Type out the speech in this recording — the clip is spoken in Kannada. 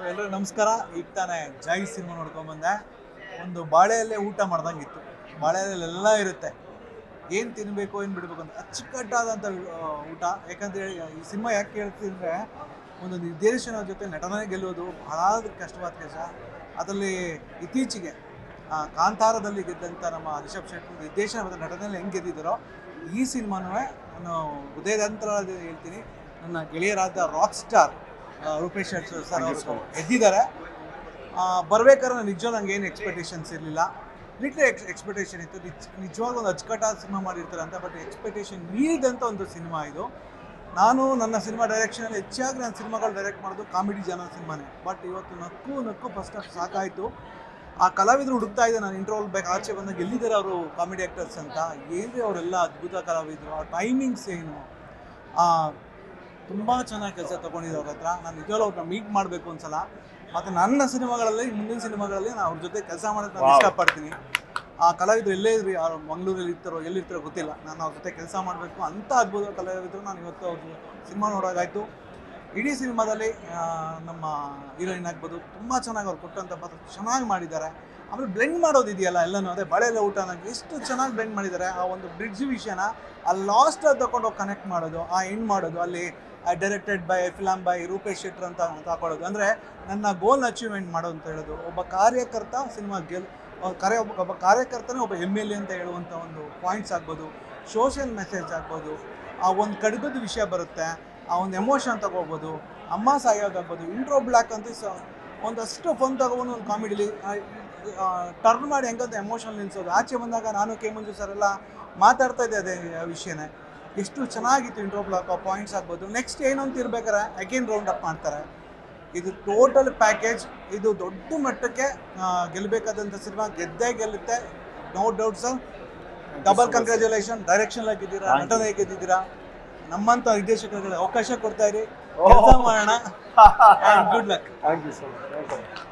ಸೊ ಎಲ್ಲರಿಗೂ ನಮಸ್ಕಾರ. ಈಗ ತಾನೇ ಜಾಯಿ ಸಿನಿಮಾ ನೋಡ್ಕೊಂಬಂದೆ ಒಂದು ಬಾಳೆಯಲ್ಲೇ ಊಟ ಮಾಡ್ದಂಗೆ ಇತ್ತು ಬಾಳೆಯಲ್ಲಿ ಎಲ್ಲ ಇರುತ್ತೆ. ಏನು ತಿನ್ನಬೇಕು ಏನು ಬಿಡಬೇಕು ಅಂತ ಅಚ್ಚುಕಟ್ಟಾದಂಥ ಊಟ. ಯಾಕಂದ್ರೆ ಈ ಸಿನಿಮಾ ಯಾಕೆ ಹೇಳ್ತೀನಿ ಅಂದರೆ ಒಂದು ನಿರ್ದೇಶನ ಜೊತೆ ನಟನೆ ಗೆಲ್ಲೋದು ಬಹಳ ಕಷ್ಟವಾದ ಕೆಲಸ. ಅದರಲ್ಲಿ ಇತ್ತೀಚೆಗೆ ಕಾಂತಾರದಲ್ಲಿ ಗೆದ್ದಂಥ ನಮ್ಮ ರಿಷಬ್ ಶೆಟ್ಟಿ ನಿರ್ದೇಶನ ಮತ್ತು ನಟನೆಯಲ್ಲಿ ಹೆಂಗೆ ಗೆದ್ದಿದ್ದಾರೋ, ಈ ಸಿನಿಮಾನೂ ನಾನು ಉದಯದಂತರ ಹೇಳ್ತೀನಿ. ನನ್ನ ಗೆಳೆಯರಾದ ರಾಕ್ ಸ್ಟಾರ್ ರೂಪೇಶ್ ಸರ್ ಅವರು ಎದ್ದಿದ್ದಾರೆ. ಬರ್ಬೇಕಾದ್ರೆ ನಿಜವಾಗ್ ನಂಗೆ ಏನು ಎಕ್ಸ್ಪೆಕ್ಟೇಷನ್ಸ್ ಇರಲಿಲ್ಲ. ಲಿಟ್ಲಿ ಎಕ್ಸ್ ಎಕ್ಸ್ಪೆಕ್ಟೇಷನ್ ಇತ್ತು. ನಿಜ ನಿಜವಾಗ್ಲೂ ಒಂದು ಅಚ್ಚುಕಟ್ಟಾದ ಸಿನಿಮಾ ಮಾಡಿರ್ತಾರೆ ಅಂತ ಬಟ್ ಎಕ್ಸ್ಪೆಕ್ಟೇಷನ್ ಮೀರಿದಂಥ ಒಂದು ಸಿನಿಮಾ ಇದು. ನಾನು ನನ್ನ ಸಿನಿಮಾ ಡೈರೆಕ್ಷನಲ್ಲಿ ಹೆಚ್ಚಾಗಿ ನಾನು ಸಿನಿಮಾಗಳು ಡೈರೆಕ್ಟ್ ಮಾಡೋದು ಕಾಮಿಡಿ ಜನ ಸಿನಿಮಾನೇ. ಬಟ್ ಇವತ್ತು ನಕ್ಕು ನಕ್ಕು ಫಸ್ಟ್ ಅಷ್ಟು ಸಾಕಾಯಿತು. ಆ ಕಲಾವಿದರು ಹುಡುಕ್ತಾ ಇದ್ದೆ ನಾನು ಇಂಟ್ರೋಲ್ ಬೇಕು ಆಚೆ ಬಂದಾಗ ಎಲ್ಲಿದ್ದಾರೆ ಅವರು ಕಾಮಿಡಿ ಆ್ಯಕ್ಟರ್ಸ್ ಅಂತ? ಏನ್ರಿ ಅವರೆಲ್ಲ ಅದ್ಭುತ ಕಲಾವಿದರು? ಆ ಟೈಮಿಂಗ್ಸ್ ಏನು? ತುಂಬ ಚೆನ್ನಾಗಿ ಕೆಲಸ ತೊಗೊಂಡಿದ್ದು ಅವ್ರ ಹತ್ರ. ನಾನು ನಿಜವಾಗ್ಲೂ ಅವ್ರನ್ನ ಮೀಟ್ ಮಾಡಬೇಕು ಒಂದ್ಸಲ. ಮತ್ತು ನನ್ನ ಸಿನಿಮಾಗಳಲ್ಲಿ ಮುಂದಿನ ಸಿನಿಮಾಗಳಲ್ಲಿ ನಾನು ಅವ್ರ ಜೊತೆ ಕೆಲಸ ಮಾಡೋಕ್ಕೆ ನಾನು ಇಷ್ಟಪಡ್ತೀನಿ. ಆ ಕಲಾವಿದರು ಎಲ್ಲೇ ಇದ್ರಿ ಯಾರು ಮಂಗಳೂರಲ್ಲಿ ಇರ್ತಾರೋ ಎಲ್ಲಿರ್ತಾರೋ ಗೊತ್ತಿಲ್ಲ. ನಾನು ಅವ್ರ ಜೊತೆ ಕೆಲಸ ಮಾಡಬೇಕು ಅಂಥ ಅದ್ಭುತ ಕಲಾವಿದರು. ನಾನು ಇವತ್ತು ಅವ್ರ ಸಿನಿಮಾ ನೋಡೋದಾಯಿತು. ಇಡೀ ಸಿನಿಮಾದಲ್ಲಿ ನಮ್ಮ ಹೀರೋಯಿನ್ ಆಗ್ಬೋದು, ತುಂಬ ಚೆನ್ನಾಗಿ ಅವ್ರು ಕೊಟ್ಟಂಥ ಪಾತ್ರ ಚೆನ್ನಾಗಿ ಮಾಡಿದ್ದಾರೆ. ಆಮೇಲೆ ಬ್ಲೆಂಡ್ ಮಾಡೋದಿದೆಯಲ್ಲ ಎಲ್ಲನೂ ಅದೇ ಬಳೆಲ್ಲ ಊಟ ಎಷ್ಟು ಚೆನ್ನಾಗಿ ಬ್ಲೆಂಡ್ ಮಾಡಿದ್ದಾರೆ, ಆ ಒಂದು ಬ್ರಿಡ್ಜ್ ವಿಷಯನ, ಆ ಲಾಸ್ಟ್ ತಗೊಂಡೋಗಿ ಕನೆಕ್ಟ್ ಮಾಡೋದು, ಆ ಎಂಡ್ ಮಾಡೋದು, ಅಲ್ಲಿ directed by film by Rupesh Shetty ಅಂತ ತಗೊಳ್ಳೋದು. ಅಂದರೆ ನನ್ನ ಗೋಲ್ ಅಚೀವ್ಮೆಂಟ್ ಮಾಡೋದು ಅಂತ ಹೇಳೋದು. ಒಬ್ಬ ಕಾರ್ಯಕರ್ತ ಸಿನಿಮಾ ಗೆಲ್ ಕಾರ್ಯ ಒಬ್ಬ ಒಬ್ಬ ಕಾರ್ಯಕರ್ತನೇ ಒಬ್ಬ ಎಂ ಎಲ್ ಎ ಅಂತ ಹೇಳುವಂಥ ಒಂದು ಪಾಯಿಂಟ್ಸ್ ಆಗ್ಬೋದು ಸೋಷಿಯಲ್ ಮೆಸೇಜ್ ಆಗ್ಬೋದು, ಆ ಒಂದು ಕಡಗದ ವಿಷಯ ಬರುತ್ತೆ. ಆ ಒಂದು ಎಮೋಷನ್ ತಗೋಬೋದು ಅಮ್ಮ ಸಾಯೋದಾಗ್ಬೋದು ಇಂಟ್ರೋ ಬ್ಲ್ಯಾಕ್ ಅಂತ ಸ ಒಂದಷ್ಟು ಫನ್ ತಗೋಬೋದು ಒಂದು ಕಾಮಿಡಿಲಿ ಟರ್ನ್ ಮಾಡಿ ಹೆಂಗಂತ ಎಮೋಷನ್ ನಿಲ್ಸೋದು. ಆಚೆ ಬಂದಾಗ ನಾನು ಕೆ ಮಂಜು ಸರ್ ಎಲ್ಲ ಮಾತಾಡ್ತಾ ಇದ್ದೆ ಅದೇ ವಿಷಯನೇ. ಎಷ್ಟು ಚೆನ್ನಾಗಿತ್ತು ಇಂಟ್ರೋ ಬ್ಲಾಕ್ ಪಾಯಿಂಟ್ಸ್ ಆಗ್ಬೋದು. ನೆಕ್ಸ್ಟ್ ಏನು ಅಂತ ಇರ್ಬೇಕಾರೆ ಅಗೇನ್ ರೌಂಡ್ ಅಪ್ ಮಾಡ್ತಾರೆ. ಇದು ಟೋಟಲ್ ಪ್ಯಾಕೇಜ್ ಇದು ದೊಡ್ಡ ಮಟ್ಟಕ್ಕೆ ಆ, ಗೆಲ್ಲಬೇಕಾದಂಥ ಸಿನಿಮಾ ಗೆದ್ದೇ ಗೆಲ್ಲುತ್ತೆ. No doubt sir. Double congratulation direction ಆಗಿದ್ದೀರಾ ನಟನೆ ಗೆದ್ದಿದ್ದೀರಾ? ನಮ್ಮಂತ ನಿರ್ದೇಶಕರಿಗೆ ಅವಕಾಶ ಕೊಡ್ತಾ ಇರಿ. ಕೆಲಸ ಮಾಡೋಣ. Good luck thank you so much